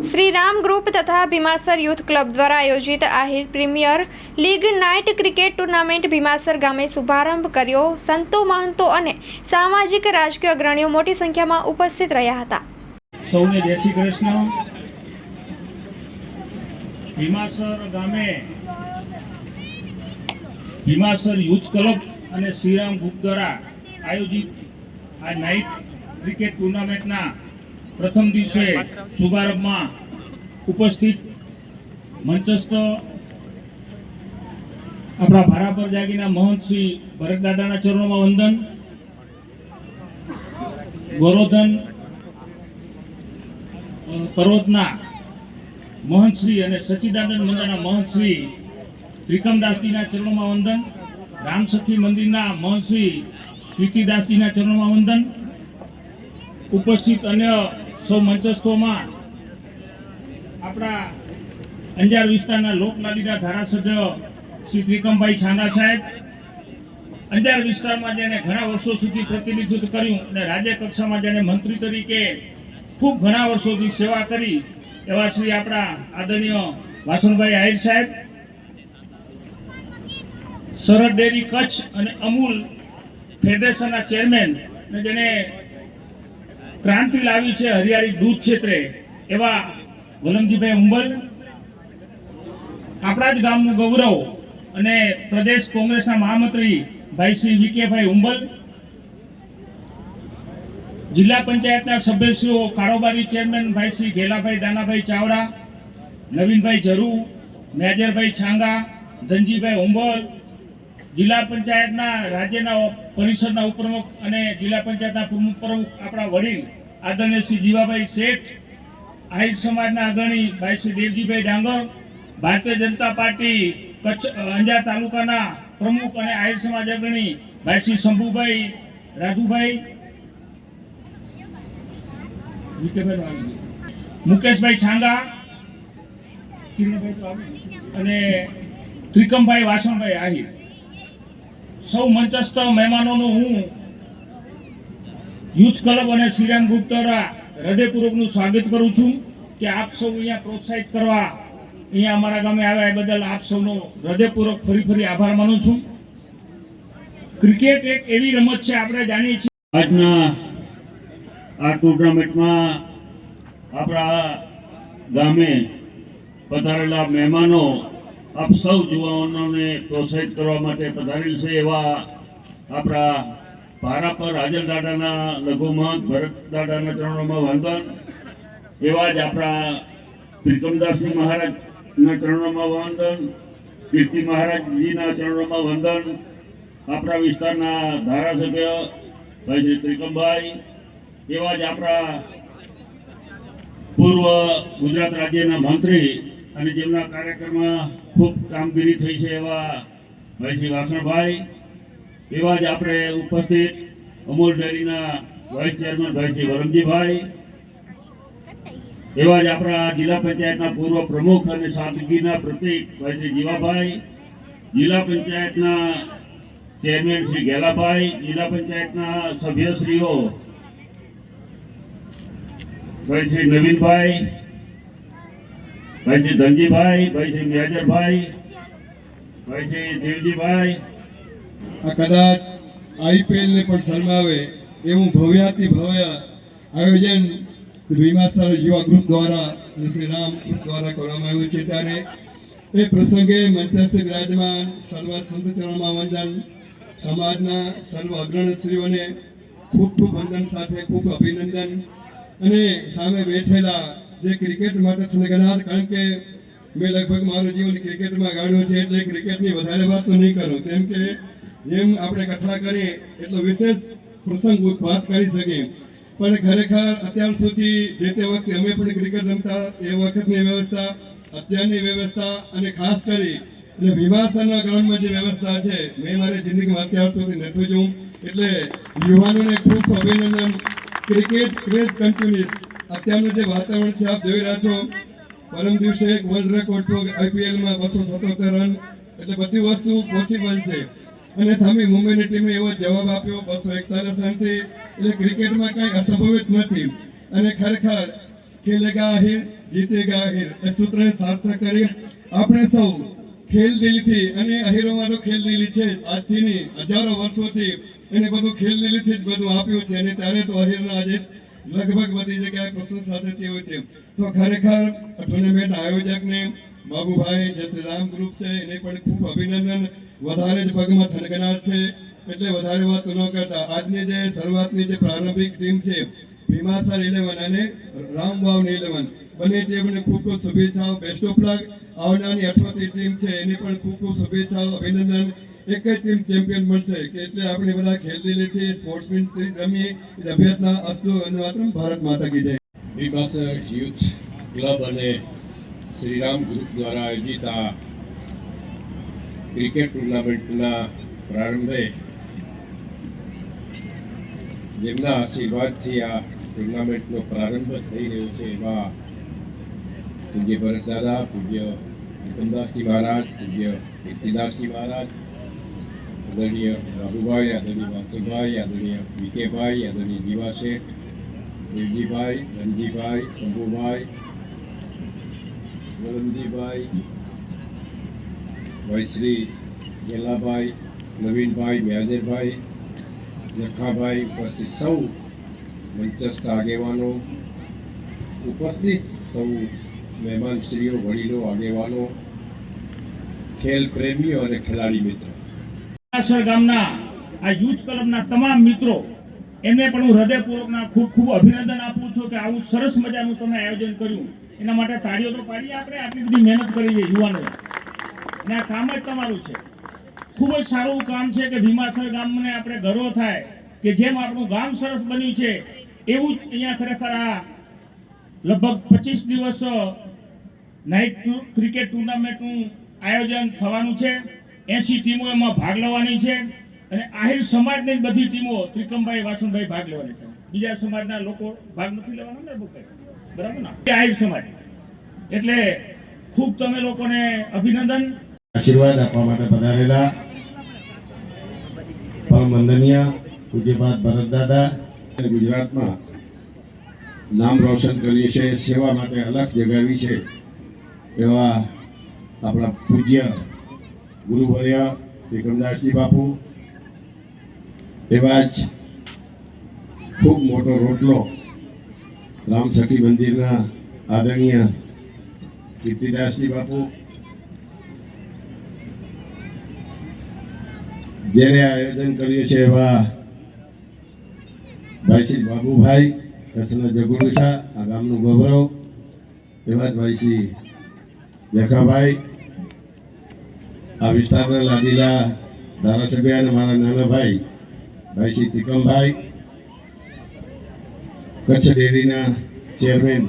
Shri Ram group તથા Bhimasar youth club દ્વારા આયોજિત Ahir premier league night cricket tournament Bhimasar ગામે શુભારંભ કર્યો. સંતો મહંતો અને સામાજિક રાજકીય અગ્રણીઓ મોટી સંખ્યામાં ઉપસ્થિત રહ્યા હતા. સૌને જય શ્રી કૃષ્ણ. ભીમાસર ગામે ભીમાસર યુથ ક્લબ અને શ્રીરામ ગ્રુપ દ્વારા આયોજિત આ નાઇટ ક્રિકેટ ટુર્નામેન્ટના પ્રથમ દિવસે શુભારંભમાં ઉપસ્થિત મંચસ્થ આપણા ભારાપર જાગીના મોહનસિંહ શ્રી ભરતદાદાના ચરણોમાં વંદન, ગોરોધન પર્વતના મહંતશ્રી અને સચિદાનંદ મંદિરના મહંતશ્રી ત્રિકમદાસજીના ચરણોમાં વંદન, રામસખી મંદિરના મહંતશ્રી કીર્તિદાસજીના ચરણોમાં વંદન, ઉપસ્થિત અન્ય સૌ મંચસ્થોમાં આપણા અંજાર વિસ્તારના લોકલાલીના ધારાસભ્ય શ્રી ત્રિકમભાઈ છાંડા સાહેબ, અંજાર વિસ્તારમાં જેને ઘણા વર્ષો સુધી પ્રતિનિધિત્વ કર્યું અને રાજ્ય કક્ષામાં જેને મંત્રી તરીકે ખૂબ ઘણા વર્ષોથી સેવા કરી એવા શ્રી આપણા આદરણીય વાસણભાઈ આહિર સાહેબ, સરહદ ડેરી કચ્છ અને અમૂલ ફેડરેશનના ચેરમેન જેને ક્રાંતિ લાવી છે હરિયાળી દૂધ ક્ષેત્રે, એવા વલમજીભાઈ ઉંબલ, આપણા જ ગામનું ગૌરવ અને પ્રદેશ કોંગ્રેસના મહામંત્રી ભાઈ શ્રી વિકેભાઈ ઉંબલ, જિલ્લા પંચાયતના સભ્યશ્રીઓ કારોબારી ચેરમેન ભાઈ શ્રી ઘેલાભાઈ દાનાભાઈ ચાવડા, નવીનભાઈ ઝરુ, મેજરભાઈ છાંગા, ધનજીભાઈ ઉંબલ, જિલ્લા પંચાયતના રાજ્યના પરિષદના ઉપપ્રમુખ અને જિલ્લા પંચાયતના પ્રમુખ પ્રમુખ આપણા વડીલ આદરણીય શ્રી જીવાભાઈ શેઠ, આહિર સમાજના અગ્રણી ભાઈ શ્રી દેવજીભાઈ ડાંગર, ભારતીય જનતા પાર્ટી કચ્છ અંજાર તાલુકાના પ્રમુખ અને આહિર સમાજ અગ્રણી ભાઈ શ્રી શંભુભાઈ રાજુભાઈ. મુકેશભાઈ છાંગા. અને ત્રિકમભાઈ વાસણભાઈ આહિર સૌ મંચસ્થ મહેમાનોનો હું યુથ ક્લબ અને શ્રીરામ ગ્રુપ દ્વારા હૃદયપૂર્વકનું સ્વાગત કરું છું કે આપ સૌ અહીંયા પ્રોત્સાહિત કરવા અહીંયા અમારા ગામે આવ્યા એ બદલ આપ સૌનો હૃદયપૂર્વક ફરી ફરી આભાર માનું છું. ક્રિકેટ એક એવી રમત છે, આપણે જાણીએ છીએ. આજના આ ટુર્નામેન્ટમાં આપણા ગામે પધારેલા મહેમાનો આપ સૌ યુવાનોને પ્રોત્સાહિત કરવા માટે પધારેલ છે એવા આપણા ભારા પર હાજર દાદાના લઘુમત, ભરત દાદાના ચરણોમાં વંદન, એવા જ આપણા ત્રિકમદાસજી મહારાજના ચરણોમાં વંદન, કીર્તિ મહારાજજીના ચરણોમાં વંદન, આપણા વિસ્તારના ધારાસભ્ય ભાઈ શ્રી ત્રિકમભાઈ, એવા જ આપણા પૂર્વ ગુજરાત રાજ્યના મંત્રી અને જેમના કાર્યક્રમમાં ખૂબ કામગીરી થઈ છે એવા ભાઈ વાસણભાઈ, એવા જ આપણે ઉપસ્થિત અમૂલ ડેરીના વાઇસ ચેરમેન ભાઈ વરમજીભાઈ એવા જ આપણા જિલ્લા પંચાયતના પૂર્વ પ્રમુખ અને સાદગીના પ્રતિક ભાઈ જીવાભાઈ, જિલ્લા પંચાયતના ચેરમેન શ્રી ગેલાભાઈ, જિલ્લા પંચાયતના સભ્યશ્રીઓ ભાઈ શ્રી નવીનભાઈ ભાઈ શ્રી ધનજીભાઈ ભાઈ શ્રી મેજરભાઈ ભાઈ શ્રી દેવજીભાઈ. આ કદાચ આઈપીએલ ને પણ શરમાવે એવું ભવ્યાતિ ભવ્ય આયોજન ભીમાસર યુવા ગ્રુપ દ્વારા શ્રી રામ દ્વારા કરવામાં આવ્યું છે ત્યારે એ પ્રસંગે મંચસ્થ બિરાજમાન સર્વ સંત ચરણમાં વંદન સમાજના સર્વ અગ્રણીશ્રીઓને ખૂબ ખૂબ વંદન સાથે ખૂબ અભિનંદન અને સામે બેઠેલા જે ક્રિકેટ માટે થનગનાર કારણ કે મેં લગભગ મારું જીવન ક્રિકેટમાં ગાળ્યું છે એટલે ક્રિકેટની વધારે વાત તો નહીં કરું. કેમ કે જેમ આપણે કથા કરીએ એટલો વિશેષ પ્રસંગ વાત કરી શકીએ. પણ ખરેખર અત્યાર સુધી જે તે વખતે અમે પણ ક્રિકેટ રમતા, એ વખતની વ્યવસ્થા, અત્યારની વ્યવસ્થા અને ખાસ કરી અને વિવાસનના ગ્રાઉન્ડમાં જે વ્યવસ્થા છે, મેં મારી જિંદગીમાં અત્યાર સુધી નથી જોઉં એટલે યુવાનોને ખૂબ અભિનંદન. ક્રિકેટ ક્રેઝ કન્ટિન્યુઅસ અત્યારનું જે વાતાવરણ છે, આપ જોઈ રહ્યા છો, પરમ દિવસે એક વર્લ્ડ રેકોર્ડ થયો આઈપીએલમાં બસો સત્તોતેર રન. એટલે બધી વસ્તુ પોસિબલ છે. અને સામે મુંબઈની ટીમે એવો જવાબ આપ્યો, બસો એકતાલીસ રનથી. એટલે ક્રિકેટમાં કંઈ અસંભવિત નથી. અને ખરેખર ખેલેગા આહિર, જીતેગા આહિર, એ સૂત્રને સાર્થક કરી. આપણે સૌ ખેલદિલીથી અને અહીરોમાં તો ખેલદિલી છે આજથી હજારો વર્ષોથી એને બધું ખેલ ખેલદિલીથી જ બધું આપ્યું છે. અને ત્યારે તો અહીરના આજે લગભગ બધી જગ્યાએ પ્રશંસા થતી હોય છે. તો ખરેખર ટુર્નામેન્ટ આયોજકને બાબુભાઈ રામ ગ્રુપ છે, એને પણ ખૂબ અભિનંદન. વધારે જ પગમાં થનગનાટ છે. એટલે વધારે વાત ન કરતા. આજની જે શરૂઆતની જે પ્રારંભિક ટીમ છે, ભીમાસર ઇલેવન અને રામવાવ ઇલેવન બંને ટીમને ખૂબ ખૂબ શુભેચ્છાઓ. બેસ્ટ ઓફ લક આવનારની અઠવાતી ટીમ છે, એને પણ ખૂબ ખૂબ શુભેચ્છાઓ, અભિનંદન. એક જ ટીમ ચેમ્પિયન મળશે, કે એટલે આપણે બધા ખેલદિલીથી સ્પોર્ટ્સમેન રમીએ એટલે અભ્યર્થના અસ્તુ અને માત્ર ભારત માતા કી જય. બીબાસર યુથ ક્લબ અને શ્રીરામ ગ્રુપ દ્વારા આયોજિત આ ક્રિકેટ ટુર્નામેન્ટના પ્રારંભે જેમના આશીર્વાદથી આ ટુર્નામેન્ટનો પ્રારંભ થઈ રહ્યો છે, એવા પૂજ્ય ભરત દાદા, પૂજ્ય વિક્રમદાસજી મહારાજ, પૂજ્ય કીર્તિદાસજી મહારાજ આદરણીય રાહુભાઈ, આદરણીય વાસુભાઈ, આદરણીય વિકેભાઈ, આદરણીય દિવા શેઠ દેવજીભાઈ ધનજીભાઈ શંભુભાઈ વલમજીભાઈ ભાઈશ્રી ગેલાભાઈ, નવીનભાઈ મ્યાજરભાઈ જખાભાઈ ઉપસ્થિત સૌ મંચસ્થ આગેવાનો, ઉપસ્થિત સૌ મહેમાનશ્રીઓ, વડીલો, આગેવાનો, ખેલ પ્રેમીઓ અને ખેલાડી મિત્રો. આસર ગામના, આ યુથ ક્લબના તમામ મિત્રો એમને પણ હું હૃદયપૂર્વકના ખૂબ ખૂબ અભિનંદન આપું છું કે આવું સરસ મજાનું તમે આયોજન કર્યું. એના માટે તાળીઓ તો પાડીએ આપણે, આટલી બધી મહેનત કરી છે યુવાનો. અને આ કામ જ તમારું છે. ખૂબ જ સારું કામ છે કે ભીમાસર ગામને આપણે ગર્વ થાય કે જેમ આપણું ગામ સરસ બન્યું છે, એવું જ અહીંયા ખરેખર આ લગભગ પચીસ દિવસ નાઇટ ક્રિકેટ ટુર્નામેન્ટનું આયોજન થવાનું છે. એસી ટીમો એમાં ભાગ લેવાની છે અને આહિર સમાજની બધી ટીમો ત્રિકમભાઈ વાસણભાઈ ભાગ લેવાની છે. બીજા સમાજના લોકો ભાગ નથી લેવાના ને બરાબર ને? આહિર સમાજ. એટલે ખૂબ તમે લોકોને અભિનંદન. આશીર્વાદ આપવા માટે પધારેલા પરમ વંદનીય પૂજ્યપાદ ભરતદાદા ગુજરાતમાં નામ રોશન કરીએ છે સેવા માટે અલગ જગાવી છે એવા આપણા પૂજ્ય ગુરુવર્ય વિક્રમદાસજી બાપુ. એવા જ ખૂબ મોટો રોટલો રામ સખી મંદિરના આદરણીય કીર્તિદાસજી બાપુ. જેને આયોજન કર્યું છે એવા ભાઈ શ્રી બાબુભાઈ કચ્છના જગુડુસા આ ગામનું ગૌરવ. એવા જ ભાઈ શ્રી જખાભાઈ આ વિસ્તારના લાડીલા ધારાસભ્ય અને મારા નાના ભાઈ ભાઈ શ્રી તિકમભાઈ, કચ્છ ડેરીના ચેરમેન,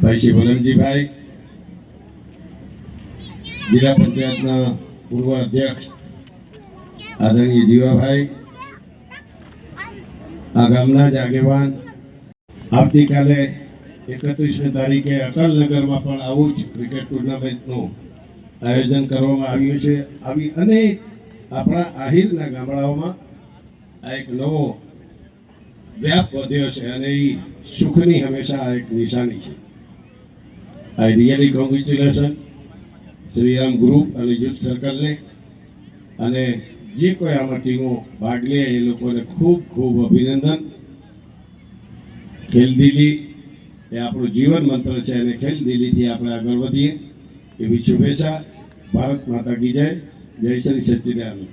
ભાઈ શ્રી વલમજીભાઈ જિલ્લા પંચાયતના પૂર્વ અધ્યક્ષ આદરણીય જીવાભાઈ, આ ગામના જ આગેવાન. આવતીકાલે એકત્રીસમી તારીખે અટલનગરમાં પણ આવું જ ક્રિકેટ ટુર્નામેન્ટનું આયોજન કરવામાં આવ્યું છે. આવી અનેક આપણા આહિરના ગામડાઓમાં આ એક નવો વ્યાપ વધ્યો છે અને એ સુખની હંમેશા આ એક નિશાની છે. I really congratulation Shriram group અને યુથ સર્કલને અને જે કોઈ આમાં ટીમો ભાગ લે એ લોકોને ખૂબ ખૂબ અભિનંદન. ખેલદિલી એ આપણું જીવન મંત્ર છે અને ખેલદિલીથી આપણે આગળ વધીએ. એવી શુભેચ્છા. ભારત માતા કી જય. જય શ્રી સચ્ચિદાનંદ